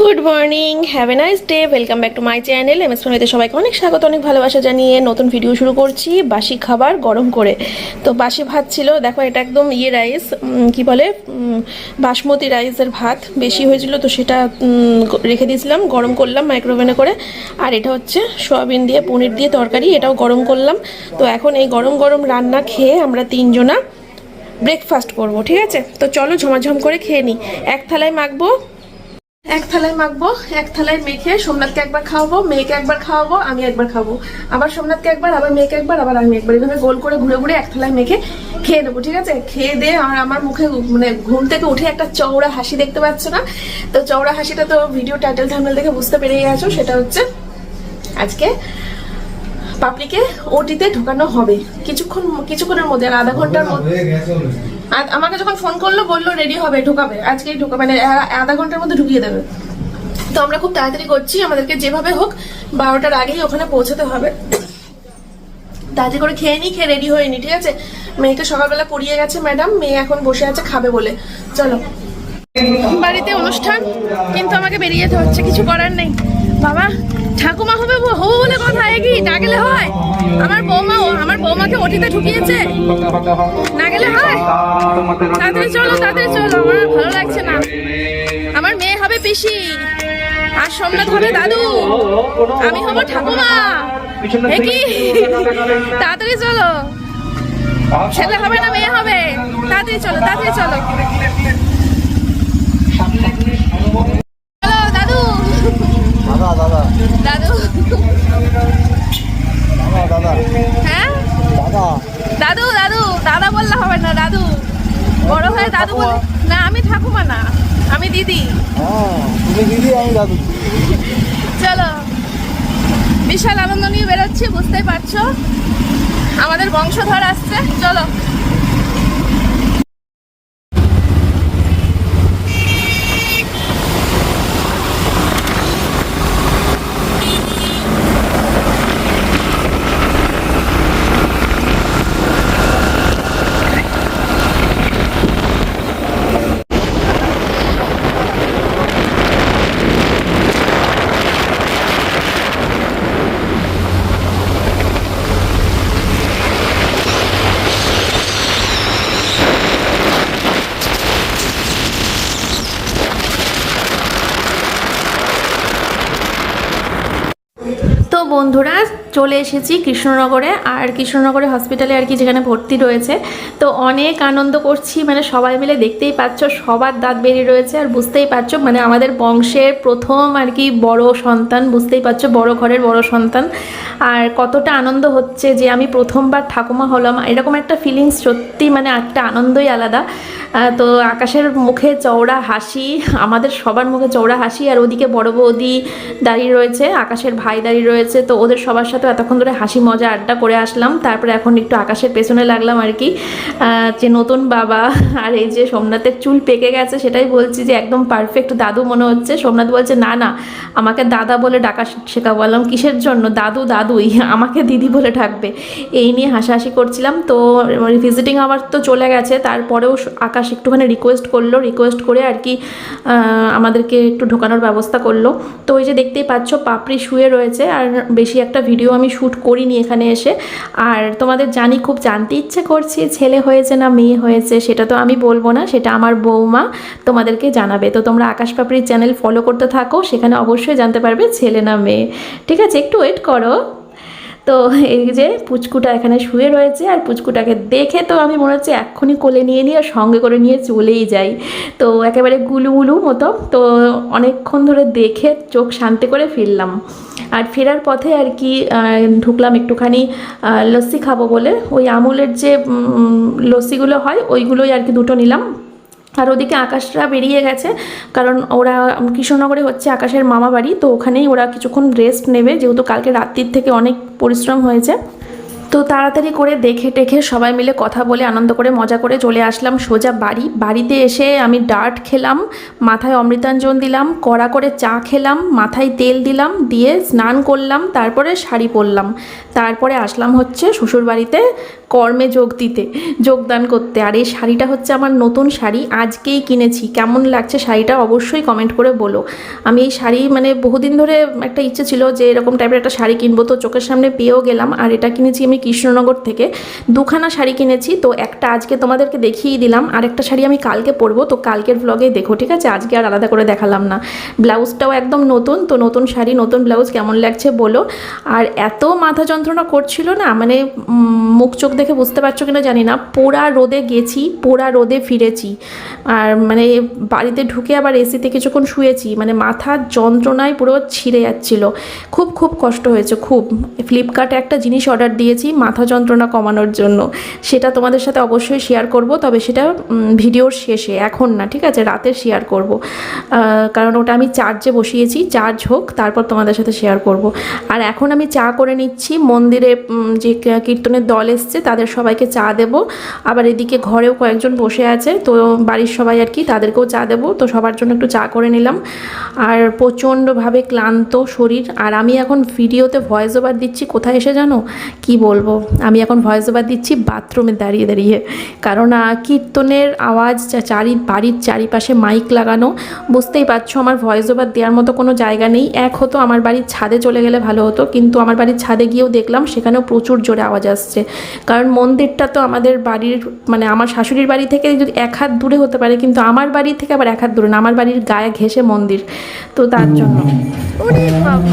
Good morning, have a nice day, welcome back to my channel M S ফোনেতে সবাইকে অনেক স্বাগত, অনেক ভালোবাসা জানিয়ে নতুন ভিডিও শুরু করছি, বাসি খাবার গরম করে। তো বাসি ভাত ছিল, দেখো এটা একদম ইয়ে রাইস কি বলে বাসমতি রাইসের ভাত, বেশি হয়েছিল তো সেটা রেখে দিয়েছিলাম, গরম করলাম মাইক্রোওভেনে করে, আর এটা হচ্ছে সয়াবিন দিয়ে, পনির দিয়ে তরকারি, এটাও গরম করলাম। তো এখন এই গরম গরম রান্না খেয়ে আমরা তিনজনা ব্রেকফাস্ট করব, ঠিক আছে? তো চলো ঝমাঝম করে খেয়ে নিই এক থালায় মাখবো এক থালায় মাখবো, এক থালায় মেখে সোমনাথকে একবার খাওয়াবো, মেয়েকে একবার খাওয়াবো, আমি একবার খাব। আবার সোমনাথকে একবার, আবার মেয়েকে একবার, আবার আমি একবার। এভাবে গোল করে ঘুরে ঘুরে এক থালায় মেখে খেয়ে নেব, ঠিক আছে? খেয়ে দিয়ে আর আমার মুখে মানে ঘুম থেকে উঠে একটা চওড়া হাসি দেখতে পাচ্ছ না? তো চওড়া হাসিটা তো ভিডিও টাইটেল থাম্বনেল দেখে বুঝতে পেরে গেছো সেটা হচ্ছে আজকে পাপড়িকে ওটিতে ঢোকানো হবে। কিছুক্ষণ, কিছুক্ষণের মধ্যে, আর আধা ঘণ্টার মধ্যে আর আমাকে যখন ফোন করল, বলল রেডি হবে, ঢোকাবে। আজকেই ঢোকাবে মানে আধা ঘণ্টার মধ্যে ঢুকিয়ে দেবে। তো আমরা খুব তাড়াতাড়ি করছি, আমাদেরকে যেভাবে হোক, বারোটার আগেই ওখানে পৌঁছাতে হবে। তাড়াতাড়ি করে খেয়ে নি খেয়ে রেডি হয়ে নি, ঠিক আছে? মেয়েকে সকালবেলা পড়িয়ে গেছে ম্যাডাম মেয়ে এখন বসে আছে, খাবে বলে। চলো। বাড়িতে অনুষ্ঠান, কিন্তু আমাকে বেরিয়ে যেতে হচ্ছে, কিছু করার নেই। বাবা ঠাকুমা হবে হব বলে কথা কি? না গেলে হয়? আমার বৌমা আমার বৌমাকে ওটিতে ঢুকিয়েছে। না গেলে হয়? তাড়াতাড়ি চলো তাড়াতাড়ি চলো, আমার ভালো লাগছে না। আমার মেয়ে হবে পিসি। আর সোমনাথ হবে দাদু। আমি হব ঠাকুমা। এ কি? তাড়াতাড়ি চলো। ছেলে হবে না, মেয়ে হবে? তাড়াতাড়ি চলো তাড়াতাড়ি চলো দাদু দাদা দাদা দাদু দাদা দাদা হ্যাঁ দাদা দাদু দাদু দাদা বললে হবে না দাদু বড় হয়ে দাদু বলে না আমি ঠাকুমা না আমি দিদি হ্যাঁ তুমি দিদি আমি দাদু চলো বিশাল আনন্দ নিয়ে বেরোচ্ছি বুঝতেই পারছ আমাদের বংশধর আসছে চলো তো বন্ধুরা চলে এসেছি কৃষ্ণনগরে, আর কৃষ্ণনগরে হসপিটালে আর কি যেখানে ভর্তি রয়েছে। তো অনেক আনন্দ করছি মানে সবাই মিলে দেখতেই পাচ্ছ, সবার দাঁত বেরিয়ে রয়েছে, আর বুঝতেই পারছ মানে আমাদের বংশের প্রথম আর কি বড় সন্তান, বুঝতেই পারছ, বড় ঘরের বড় সন্তান। আর কতটা আনন্দ হচ্ছে যে আমি প্রথমবার ঠাকুমা হলাম, এরকম একটা ফিলিংস সত্যি মানে একটা আনন্দই আলাদা। তো আকাশের মুখে চওড়া হাসি, আমাদের সবার মুখে চওড়া হাসি, আর ওদিকে বড় বৌদি দাঁড়িয়ে রয়েছে, আকাশের ভাই দাঁড়িয়ে রয়েছে, তো ওদের সবার সাথে এতক্ষণ ধরে হাসি মজা আড্ডা করে আসলাম, তারপরে এখন একটু আকাশের পেছনে লাগলাম আর কি। যে নতুন বাবা আর এই যে সোমনাথের চুল পেকে গেছে, সেটাই বলছি যে একদম পারফেক্ট দাদু মনে হচ্ছে। সোমনাথ বলছে, না না, আমাকে দাদা বলে ডাকা শেখা বললাম, কিসের জন্য? দাদু দাদুই, আমাকে দিদি বলে ডাকবে। এই নিয়ে হাসাহাসি করছিলাম, তো ভিজিটিং আমার তো চলে গেছে, তারপরেও স- আকাশ একটুখানি রিকোয়েস্ট করল রিকোয়েস্ট করে আর কি আমাদেরকে একটু ঢোকানোর ব্যবস্থা করল। তো ওই যে দেখতেই পাচ্ছ, পাপড়ি শুয়ে রয়েছে আর বেশি একটা ভিডিও আমি শ্যুট করিনি এখানে এসে। আর তোমাদের জানি খুব জানতে ইচ্ছে করছি, ছেলে হয়েছে না মেয়ে হয়েছে, সেটা তো আমি বলব না, সেটা আমার বৌমা তোমাদেরকে জানাবে। তো তোমরা আকাশ পাপড়ির চ্যানেল ফলো করতে থাকো, সেখানে অবশ্যই জানতে পারবে ছেলে না মেয়ে। ঠিক আছে, একটু ওয়েট করো। তো এই যে পুচকুটা এখানে শুয়ে রয়েছে আর পুচকুটাকে দেখে তো আমি মনে হচ্ছে এক্ষুনি কোলে নিয়ে নিয়ে সঙ্গে করে নিয়ে চলেই যাই। তো একেবারে গুলুগুলু মতো। তো অনেকক্ষণ ধরে দেখে চোখ শান্তি করে ফিরলাম। আর ফেরার পথে আর কি ঢুকলাম একটুখানি লস্যি খাব বলে। ওই আমুলের যে লস্যিগুলো হয়, ওইগুলোই আর কি দুটো নিলাম। আর ওদিকে আকাশরা বেরিয়ে গেছে, কারণ ওরা কৃষ্ণনগরে হচ্ছে আকাশের মামা বাড়ি তো ওখানেই ওরা কিছুক্ষণ রেস্ট নেবে, যেহেতু কালকে রাত্রির থেকে অনেক পরিশ্রম হয়েছে। তো তাড়াতাড়ি করে দেখে টেখে সবাই মিলে কথা বলে আনন্দ করে মজা করে চলে আসলাম সোজা বাড়ি। বাড়িতে এসে আমি ডার্ট খেলাম, মাথায় অমৃতাঞ্জন দিলাম, কড়া করে চা খেলাম, মাথায় তেল দিলাম, দিয়ে স্নান করলাম, তারপরে শাড়ি পরলাম। তারপরে আসলাম হচ্ছে শ্বশুর বাড়িতে কর্মে যোগ দিতে, যোগদান করতে। আর এই শাড়িটা হচ্ছে আমার নতুন শাড়ি, আজকেই কিনেছি। কেমন লাগছে শাড়িটা অবশ্যই কমেন্ট করে বলো। আমি এই শাড়ি মানে বহুদিন ধরে একটা ইচ্ছে ছিল যে এরকম টাইপের একটা শাড়ি কিনবো, তো চোখের সামনে পেয়েও গেলাম। আর এটা কিনেছি আমি কৃষ্ণনগর থেকে দুখানা শাড়ি কিনেছি। তো একটা আজকে তোমাদেরকে দেখিয়ে দিলাম আর একটা শাড়ি আমি কালকে পরবো। তো কালকের ব্লগে দেখো, ঠিক আছে? আজকে আর আলাদা করে দেখালাম না। ব্লাউজটাও একদম নতুন, তো নতুন শাড়ি, নতুন ব্লাউজ কেমন লাগছে বলো। আর এত মাথা যন্ত্রণা করছিল না? মানে মুখ চোখ দেখে বুঝতে পারছ কিনা জানি না। পোড়া রোদে গেছি, পোড়া রোদে ফিরেছি। আর মানে বাড়িতে ঢুকে আবার এসিতে কিছুক্ষণ শুয়েছি। মানে মাথার যন্ত্রণায় পুরো ছিঁড়ে যাচ্ছিল। খুব খুব কষ্ট হয়েছে, খুব। ফ্লিপকার্টে একটা জিনিস অর্ডার দিয়েছি মাথা যন্ত্রণা কমানোর জন্য। সেটা তোমাদের সাথে অবশ্যই শেয়ার করব, তবে সেটা ভিডিওর শেষে, এখন না, ঠিক আছে? রাতে শেয়ার করব। কারণ ওটা আমি চার্জে বসিয়েছি চার্জ হোক, তারপর তোমাদের সাথে শেয়ার করব। আর এখন আমি চা করে নিচ্ছি, মন্দিরে যে কীর্তনের দল এসছে, তাদের সবাইকে চা দেব। আবার এদিকে ঘরেও কয়েকজন বসে আছে, তো বাড়ির সবাই আর কি, তাদেরকেও চা দেবো, তো সবার জন্য একটু চা করে নিলাম। আর প্রচণ্ডভাবে ক্লান্ত শরীর, আর আমি এখন ভিডিওতে ভয়েস ওভার দিচ্ছি, কোথায় এসে জানো? কি বলব? আমি এখন ভয়েস ওভার দিচ্ছি বাথরুমে দাঁড়িয়ে দাঁড়িয়ে। কারণ কীর্তনের আওয়াজ যা চারি বাড়ির চারিপাশে মাইক লাগানো বুঝতেই পারছ আমার ভয়েস ওভার দেওয়ার মতো কোনো জায়গা নেই। এক হতো আমার বাড়ির ছাদে চলে গেলে ভালো হতো কিন্তু আমার বাড়ির ছাদে গিয়েও দেখলাম সেখানেও প্রচুর জোরে আওয়াজ আসছে। কারণ মন্দিরটা তো আমাদের বাড়ির মানে আমার শাশুড়ির বাড়ি থেকে যদি এক হাত দূরে হতে পারে কিন্তু আমার বাড়ি থেকে আবার এক হাত দূরে না আমার বাড়ির গায়ে ঘেসে মন্দির। তো তার জন্য। ওরে বাবা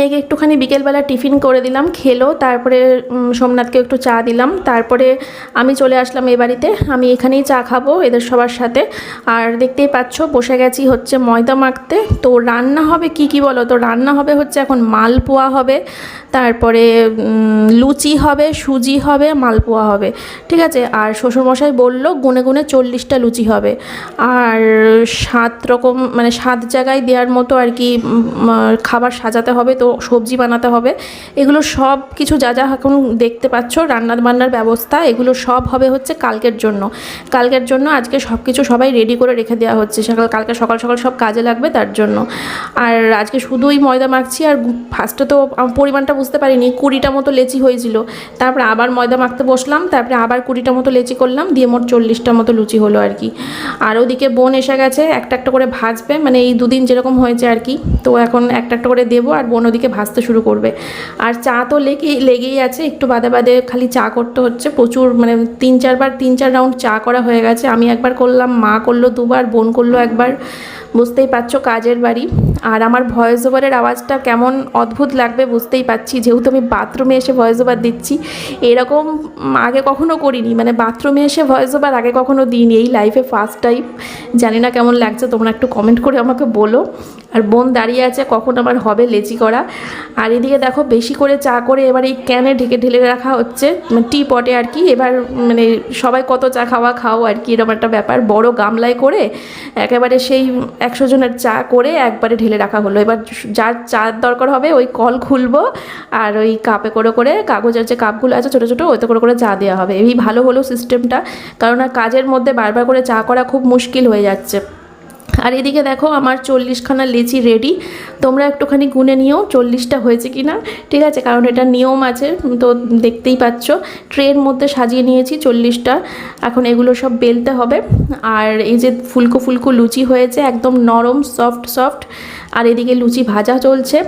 মেয়েকে একটুখানি বিকেলবেলা টিফিন করে দিলাম, খেলো, তারপরে সোমনাথকে একটু চা দিলাম, তারপরে আমি চলে আসলাম এ বাড়িতে, আমি এখানেই চা খাব এদের সবার সাথে। আর দেখতেই পাচ্ছ, বসে গেছি হচ্ছে ময়দা মাখতে, তো রান্না হবে কি কি বলো? তো রান্না হবে হচ্ছে এখন মালপোয়া হবে তারপরে লুচি হবে, সুজি হবে, মালপোয়া হবে। ঠিক আছে? আর শ্বশুরমশাই বলল, গুনে গুনে চল্লিশটা লুচি হবে। আর সাত রকম মানে সাত জায়গায় দেওয়ার মতো আর কি খাবার সাজাতে হবে, তো সবজি বানাতে হবে। এগুলো সব কিছু যা যা এখন দেখতে পাচ্ছ রান্নার বান্নার ব্যবস্থা, এগুলো সব হবে হচ্ছে কালকের জন্য। কালকের জন্য আজকে সব কিছু সবাই রেডি করে রেখে দেওয়া হচ্ছে। সকাল, কালকে সকাল সকাল সব কাজে লাগবে তার জন্য। আর আজকে শুধুই ময়দা মাখছি, আর ফার্স্টে তো পরিমাণটা বুঝতে পারিনি, কুড়িটা মতো লেচি হয়েছিল। তারপরে আবার ময়দা মাখতে বসলাম, তারপরে আবার কুড়িটা মতো লেচি করলাম, দিয়ে মোট চল্লিশটা মতো লুচি হলো আর কি। আর ওদিকে বোন এসে গেছে, একটা একটা করে ভাজবে মানে এই দুদিন যেরকম হয়েছে আর কি। তো এখন একটা একটা করে দেবো আর বোন ওদিকে ভাজতে শুরু করবে। আর চা তো লেগেই লেগেই আছে, একটু বাদে বাদে খালি চা করতে হচ্ছে, প্রচুর মানে তিন চারবার, তিন চার রাউন্ড চা করা হয়ে গেছে। আমি একবার করলাম, মা করল দুবার, বোন করল একবার। বুঝতেই পারছ কাজের বাড়ি। আর আমার ভয়েস ওভারের আওয়াজটা কেমন অদ্ভুত লাগবে বুঝতেই পারছি। যেহেতু আমি বাথরুমে এসে ভয়েস ওভার দিচ্ছি, এরকম আগে কখনো করিনি। মানে বাথরুমে এসে ভয়েস ওভার আগে কখনো দিইনি। এই লাইফে ফার্স্ট টাইম জানি না কেমন লাগছে, তোমরা একটু কমেন্ট করে আমাকে বলো। আর বোন দাঁড়িয়ে আছে, কখন আমার হবে লেচি করা। আর এদিকে দেখো, বেশি করে চা করে এবার এই ক্যানে ঢেকে ঢেলে রাখা হচ্ছে। মানে টি পটে আর কি। এবার মানে সবাই কত চা খাওয়া, খাও আর কি, এরকম একটা ব্যাপার। বড় গামলায় করে একেবারে সেই একশো জনের চা করে একবারে ঢেলে রাখা হলো। এবার যার চা দরকার হবে, ওই কল খুলবো আর ওই কাপে করে করে কাগজের যে কাপগুলো আছে ছোটো ছোটো ওইতে করে করে চা দেওয়া হবে। এই ভালো হলো সিস্টেমটা কারণ কাজের মধ্যে বারবার করে চা করা খুব মুশকিল হয়ে যাচ্ছে। আর এদিকে দেখো আমার চল্লিশখানা লেচি রেডি তোমরা একটুখানি গুনে নিও, চল্লিশটা হয়েছে কি না ঠিক আছে, কারণ এটা নিয়ম আছে, তো দেখতেই পাচ্ছ। ট্রের মধ্যে সাজিয়ে নিয়েছি চল্লিশটা। এখন এগুলো সব বেলতে হবে। আর এই যে ফুলকো ফুলকো লুচি হয়েছে, একদম নরম সফট সফট আর এদিকে লুচি ভাজা চলছে।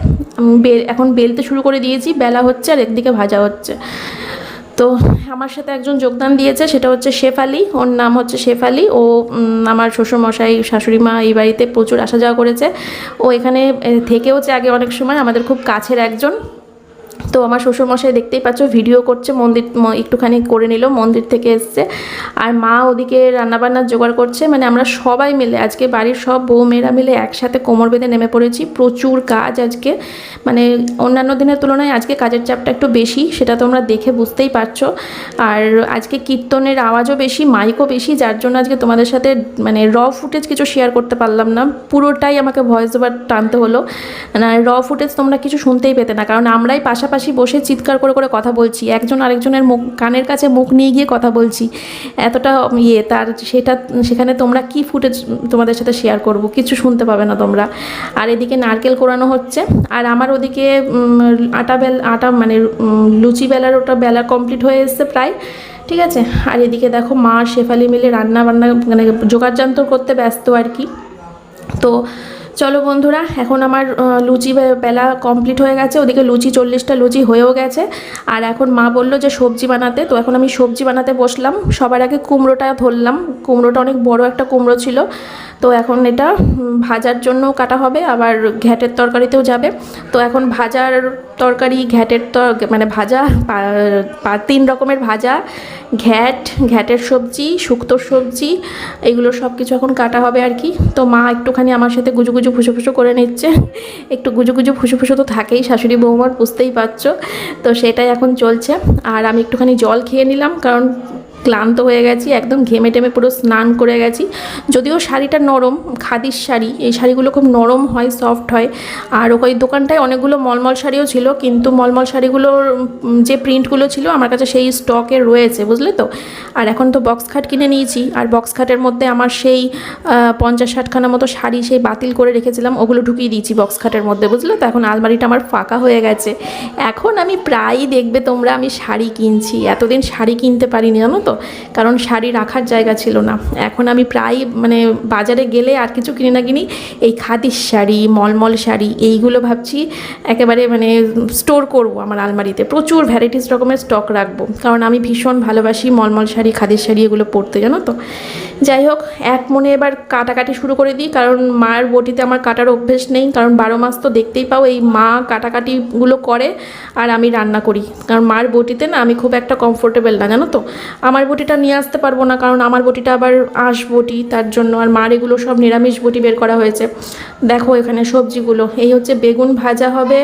এখন বেলতে শুরু করে দিয়েছি, বেলা হচ্ছে আর একদিকে ভাজা হচ্ছে। তো আমার সাথে একজন যোগদান দিয়েছে, সেটা হচ্ছে শেফ আলী। ওর নাম হচ্ছে শেফ আলী। ও আমার শ্বশুরমশাই শাশুড়ি মা এই বাড়িতে প্রচুর আসা যাওয়া করেছে। ও এখানে থেকেওছে আগে অনেক সময়। আমাদের খুব কাছের একজন। তো আমার শ্বশুরমশাই দেখতেই পাচ্ছ, ভিডিও করছে, মন্দির একটুখানি করে নিল, মন্দির থেকে এসছে। আর মা ওদিকে রান্নাবান্নার জোগাড় করছে মানে আমরা সবাই মিলে, আজকে বাড়ির সব বউ মেয়েরা মিলে একসাথে কোমর বেঁধে নেমে পড়েছি। প্রচুর কাজ আজকে মানে অন্যান্য দিনের তুলনায় আজকে কাজের চাপটা একটু বেশি, সেটা তোমরা দেখে বুঝতেই পারছ। আর আজকে কীর্তনের আওয়াজও বেশি, মাইকও বেশি, যার জন্য আজকে তোমাদের সাথে মানে র ফুটেজ কিছু শেয়ার করতে পারলাম না। পুরোটাই আমাকে ভয়েস ওভার টানতে হলো। না র ফুটেজ তোমরা কিছু শুনতেই পেতে না, কারণ আমরাই পাশাপাশি বসে চিৎকার করে করে কথা বলছি। একজন আরেকজনের মুখ, কানের কাছে মুখ নিয়ে গিয়ে কথা বলছি। এতটা ইয়ে তার সেটা, সেখানে তোমরা কি ফুটেজ তোমাদের সাথে শেয়ার করব? কিছু শুনতে পাবে না তোমরা। আর এদিকে নারকেল কোরানো হচ্ছে। আর আমার ওদিকে আটা বেল, আটা মানে লুচি বেলার ওটা বেলা কমপ্লিট হয়ে এসছে প্রায়। ঠিক আছে? আর এদিকে দেখো মা শেফালি মিলে রান্না বান্না মানে যন্ত্র করতে ব্যস্ত আর কি। তো চলো বন্ধুরা, এখন আমার লুচি বেলা কমপ্লিট হয়ে গেছে। ওদিকে লুচি চল্লিশটা লুচি হয়েও গেছে। আর এখন মা বলল যে সবজি বানাতে। তো এখন আমি সবজি বানাতে বসলাম। সবার আগে কুমড়োটা ধরলাম। কুমড়োটা অনেক বড় একটা কুমড়ো ছিল। তো এখন এটা ভাজার জন্য কাটা হবে। আবার ঘ্যাটের তরকারিতেও যাবে। তো এখন ভাজার তরকারি, ঘ্যাটের তর মানে ভাজা তিন রকমের ভাজা, ঘ্যাট, ঘ্যাটের সবজি শুক্তোর সবজি, এগুলো সব কিছু এখন কাটা হবে আর কি। তো মা একটুখানি আমার সাথে গুজু গুজু ফুসো করে নিচ্ছে। একটু গুজু গুজু ফুসো তো থাকেই, শাশুড়ি বৌমার, বুঝতেই পারছ। তো সেটাই এখন চলছে। আর আমি একটুখানি জল খেয়ে নিলাম, কারণ ক্লান্ত হয়ে গেছি, একদম ঘেমে টেমে পুরো স্নান করে গেছি। যদিও শাড়িটা নরম, খাদির শাড়ি, এই শাড়িগুলো খুব নরম হয় সফট হয়। আর ওই দোকানটায় অনেকগুলো মলমল শাড়িও ছিল, কিন্তু মলমল শাড়িগুলোর যে প্রিন্টগুলো ছিল, আমার কাছে সেই স্টকে রয়েছে, বুঝলে তো? আর এখন তো বক্স খাট কিনে নিয়েছি, আর বক্স খাটের মধ্যে আমার সেই পঞ্চাশ ষাটখানা মতো শাড়ি সেই বাতিল করে রেখেছিলাম, ওগুলো ঢুকিয়ে দিয়েছি বক্স খাটের মধ্যে, বুঝলে তো? এখন আলমারিটা আমার ফাঁকা হয়ে গেছে। এখন আমি প্রায়ই দেখবে তোমরা আমি শাড়ি কিনছি, এতদিন শাড়ি কিনতে পারিনি, জানো তো? কারণ শাড়ি রাখার জায়গা ছিল না। এখন আমি প্রায় মানে বাজারে গেলে আর কিছু কিনি না কিনি এই খাদির শাড়ি, মলমল শাড়ি এইগুলো ভাবছি একেবারে মানে স্টোর করব আমার আলমারিতে। প্রচুর ভ্যারাইটিস রকমের স্টক রাখব। কারণ আমি ভীষণ ভালোবাসি মলমল শাড়ি খাদির শাড়ি এগুলো পরতে, জানো তো? যাই হোক, এক মনে এবার কাটাকাটি শুরু করে দিই, কারণ মায়ের বটিতে আমার কাটার অভ্যেস নেই। কারণ বারো মাস তো দেখতেই পাও এই মা কাটাকাটিগুলো করে আর আমি রান্না করি। কারণ মার বটিতে না আমি খুব একটা কমফোর্টেবল না, জানো তো? আমার বটিটা নিয়ে আসতে পারব না, কারণ আমার বটিটা আবার আঁশ বটি, তার জন্য আর মার এগুলো সব নিরামিষ বটি বের করা হয়েছে। দেখো এখানে সবজিগুলো, এই হচ্ছে বেগুন ভাজা হবে,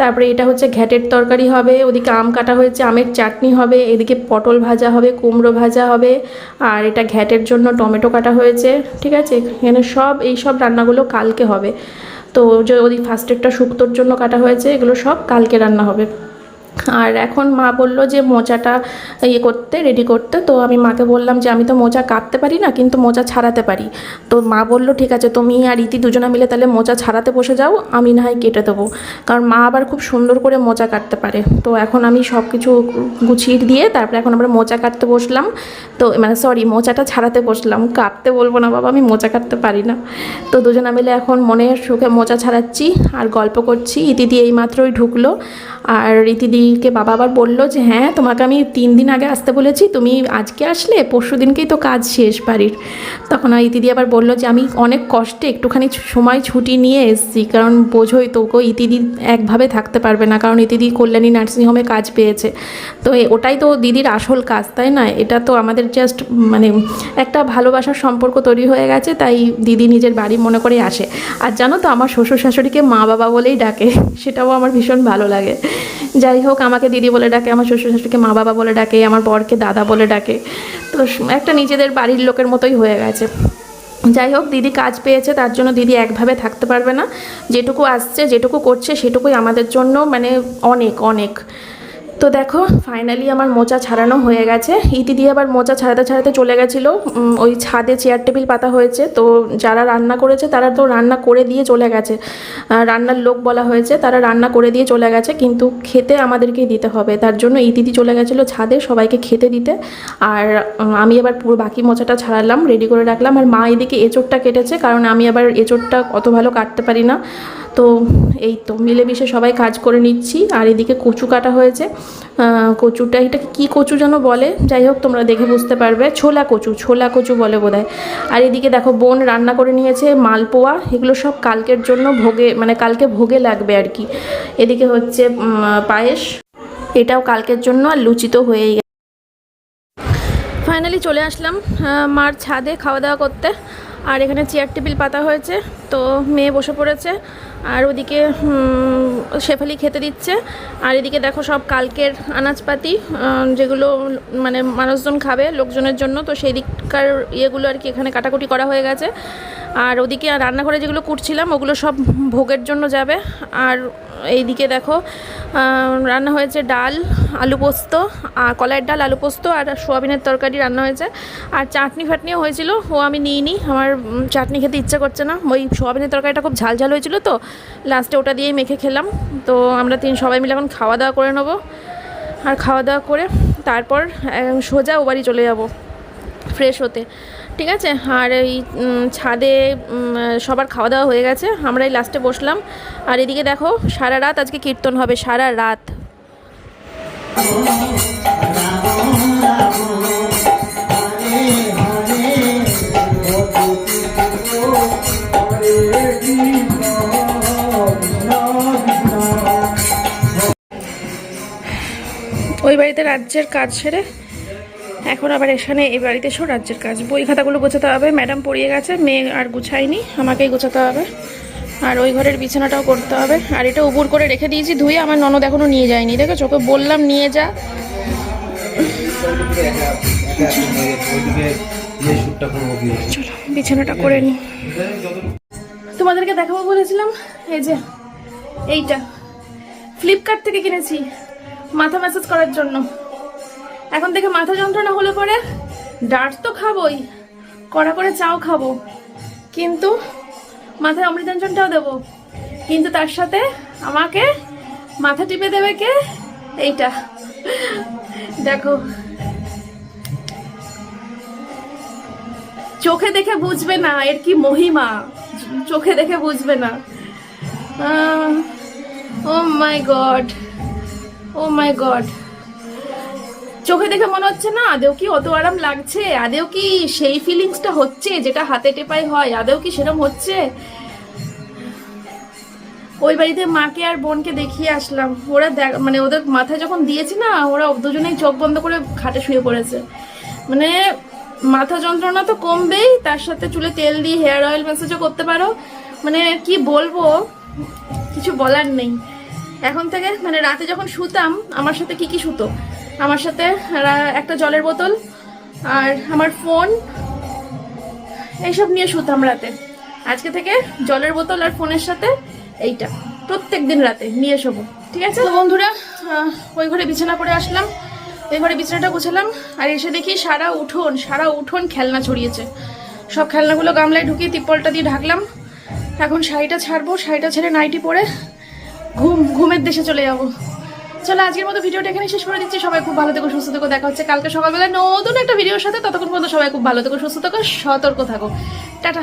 তারপরে এটা হচ্ছে ঘ্যাটের তরকারি হবে, ওদিকে আম কাটা হয়েছে, আমের চাটনি হবে, এদিকে পটল ভাজা হবে, কুমড়ো ভাজা হবে, আর এটা ঘ্যাটের জন্য টমেটো কাটা হয়েছে, ঠিক আছে? এখানে সব, এই সব রান্নাগুলো কালকে হবে। তো যে ওদিক ফার্স্টেরটা শুক্তোর জন্য কাটা হয়েছে, এগুলো সব কালকে রান্না হবে। আর এখন মা বলল যে মোচাটা ইয়ে করতে রেডি করতে। তো আমি মাকে বললাম যে আমি তো মোচা কাটতে পারি না, কিন্তু মোচা ছাড়াতে পারি। তো মা বলল, ঠিক আছে, তুমি আর ইতি দুজনে মিলে তাহলে মোচা ছাড়াতে বসে যাও, আমি না হয় কেটে দেবো। কারণ মা আবার খুব সুন্দর করে মোচা কাটতে পারে। তো এখন আমি সব কিছু গুছিয়ে দিয়ে তারপরে এখন আমরা মোচা কাটতে বসলাম। তো মানে সরি মোচাটা ছাড়াতে বসলাম। কাটতে বলব না বাবা, আমি মোচা কাটতে পারি না। তো দুজনে মিলে এখন মনে সুখে মোচা ছাড়াচ্ছি আর গল্প করছি। ইতিদি এই মাত্রই ঢুকলো। আর ইতিদিকে বাবা আবার বলল যে হ্যাঁ তোমাকে আমি তিন দিন আগে আসতে বলেছি, তুমি আজকে আসলে পরশু দিনকেই তো কাজ শেষ বাড়ির। তখন আর ইতিদি আবার বলল যে, আমি অনেক কষ্টে একটুখানি সময় ছুটি নিয়ে এসেছি, কারণ বোঝোই তো গো ইতিদি একভাবে থাকতে পারবে না, কারণ ইতিদি কল্যাণী নার্সিংহোমে কাজ পেয়েছে। তো ওটাই তো দিদির আসল কাজ, তাই না? এটা তো আমাদের জাস্ট মানে একটা ভালোবাসার সম্পর্ক তৈরি হয়ে গেছে, তাই দিদি নিজের বাড়ি মনে করে আসে। আর জানো তো, আমার শ্বশুর শাশুড়িকে মা বাবা বলেই ডাকে, সেটাও আমার ভীষণ ভালো লাগে। যাই হোক আমাকে দিদি বলে ডাকে, আমার শ্বশুর শাশুড়িকে মা বাবা বলে ডাকে, আমার বরকে দাদা বলে ডাকে। তো একটা নিজেদের বাড়ির লোকের মতোই হয়ে গেছে। যাই হোক, দিদি কাজ পেয়েছে, তার জন্য দিদি একভাবে থাকতে পারবে না। যেটুকু আসছে, যেটুকু করছে, সেটুকুই আমাদের জন্য মানে অনেক অনেক। তো দেখো ফাইনালি আমার মোচা ছাড়ানো হয়ে গেছে। ইতি দিয়ে আবার মোচা ছাড়াতে ছাড়াতে চলে গেছিল। ওই ছাদে চেয়ার টেবিল পাতা হয়েছে। তো যারা রান্না করেছে, তারা তো রান্না করে দিয়ে চলে গেছে। রান্নার লোক বলা হয়েছে, তারা রান্না করে দিয়ে চলে গেছে, কিন্তু খেতে আমাদেরকেই দিতে হবে। তার জন্য ইতিদি চলে গেছিল ছাদে সবাইকে খেতে দিতে। আর আমি আবার পুরো বাকি মোচাটা ছাড়ালাম রেডি করে রাখলাম। আর মা এদিকে এঁচোড়টা কেটেছে, কারণ আমি আবার এঁচোড়টা অত ভালো কাটতে পারি না। তো এই তো মিলেমিশে সবাই কাজ করে নিচ্ছি। আর এদিকে কচু কাটা হয়েছে। কচুটা, এটাকে কী কচু যেন বলে? যাই হোক, তোমরা দেখে বুঝতে পারবে। ছোলা কচু ছোলা কচু বলে বোধহয়। আর এদিকে দেখো, বোন রান্না করে নিয়েছে মালপোয়া। এগুলো সব কালকের জন্য ভোগে মানে কালকে ভোগে লাগবে আর কি। এদিকে হচ্ছে পায়েস। এটাও কালকের জন্য, আর লুচিত হয়েই গেছে। ফাইনালি চলে আসলাম মার ছাদে খাওয়া দাওয়া করতে। আর এখানে চেয়ার টেবিল পাতা হয়েছে। তো মেয়ে বসে পড়েছে। আর ওদিকে শেফালি খেতে দিচ্ছে। আর এদিকে দেখো সব কালকের আনাজপাতি যেগুলো মানে মানুষজন খাবে লোকজনের জন্য, তো সেই দিককার ইয়েগুলো আর কি এখানে কাটাকুটি করা হয়ে গেছে। আর ওদিকে রান্নাঘরে যেগুলো কুটছিলাম ওগুলো সব ভোগের জন্য যাবে। আর এইদিকে দেখো রান্না হয়েছে ডাল, আলু পোস্ত আর কলাইয়ের ডাল, আলু পোস্ত আর সোয়াবিনের তরকারি রান্না হয়েছে। আর চাটনি ফাটনিও হয়েছিল, ও আমি নিইনি। আমার চাটনি খেতে ইচ্ছা করছে না। ওই সোয়াবিনের তরকারিটা খুব ঝাল ঝাল হয়েছিল তো লাস্টে ওটা দিয়েই মেখে খেলাম তো আমরা তিন সবাই মিলে এখন খাওয়া দাওয়া করে নেব আর খাওয়া দাওয়া করে তারপর সোজা ও বাড়ি চলে যাব ফ্রেশ হতে ঠিক আছে আর এই ছাদে সবার খাওয়া দাওয়া হয়ে গেছে আমরা এই লাস্টে বসলাম আর এদিকে দেখো সারা রাত আজকে কীর্তন হবে সারা রাত ওই বাড়িতে রাজ্যের কাজ সেরে এখন আবার এখানে এই বাড়িতে এসেও রাজ্যের কাজ। বই খাতাগুলো গোছাতে হবে, ম্যাডাম পড়িয়ে গেছে, মেয়ে আর গুছায়নি, আমাকেই গোছাতে হবে। আর ওই ঘরের বিছানাটাও করতে হবে। আর এটা উবুর করে রেখে দিয়েছি, ধুয়ে আমার ননদ এখনও নিয়ে যায়নি। দেখো চোখে বললাম নিয়ে যা। বিছানাটা করে নিই তোমাদেরকে দেখাবো বলেছিলাম, এই যে এইটা। ফ্লিপকার্ট থেকে কিনেছি। মাথা ম্যাসাজ করার জন্য। এখন থেকে মাথা যন্ত্রণা হলে পরে ডাট তো খাবোই, কড়া করে চাও খাব। কিন্তু মাথায় অমৃতাঞ্জনটাও দেবো। কিন্তু তার সাথে আমাকে মাথা টিপে দেবে কে? এইটা। দেখো। চোখে দেখে বুঝবে না, এর কি মহিমা? চোখে দেখে বুঝবে না। ও মাই গড ও মাই গড চোখে দেখে মনে হচ্ছে না, আদেও কি অত আরাম লাগছে? আদেও কি সেই ফিলিংসটা হচ্ছে যেটা হাতে টেপাই হয়? আদেও কি সেরকম হচ্ছে? ওই বাড়িতে মাকে আর বোনকে দেখিয়ে আসলাম। ওরা মানে ওদের মাথায় যখন দিয়েছি না, ওরা দুজনেই চোখ বন্ধ করে খাটে শুয়ে পড়েছে। মানে মাথা যন্ত্রণা তো কমবেই, তার সাথে চুলে তেল দিয়ে হেয়ার অয়েল ম্যাসেজও করতে পারো। মানে কি বলব, কিছু বলার নেই। এখন থেকে মানে রাতে যখন শুতাম, আমার সাথে কি কি শুতো? আমার সাথে একটা জলের বোতল আর আমার ফোন। এইসব নিয়ে শুতাম রাতে। আজকে থেকে জলের বোতল আর ফোনের সাথে এইটা। প্রত্যেক দিন রাতে নিয়ে শোবো, ঠিক আছে? বন্ধুরা ওই ঘরে বিছানা করে আসলাম। ওই ঘরে বিছানাটা গুছালাম আর এসে দেখি সারা উঠোন সারা উঠোন খেলনা ছড়িয়েছে। সব খেলনাগুলো গামলায় ঢুকিয়ে তিপ্পলটা দিয়ে ঢাকলাম। এখন শাড়িটা ছাড়বো, শাড়িটা ছেড়ে নাইটি পরে ঘুম, ঘুমের দেশে চলে যাব। চলো, আজকের মতো ভিডিওটা এখানে শেষ করে দিচ্ছি। সবাই খুব ভালো থেকো, সুস্থ থেকো। দেখা হচ্ছে কালকে সকালবেলা নতুন একটা ভিডিওর সাথে। ততক্ষণ পর্যন্ত সবাই খুব ভালো থেকো, সুস্থ থেকো, সতর্ক থাকো। টাটা।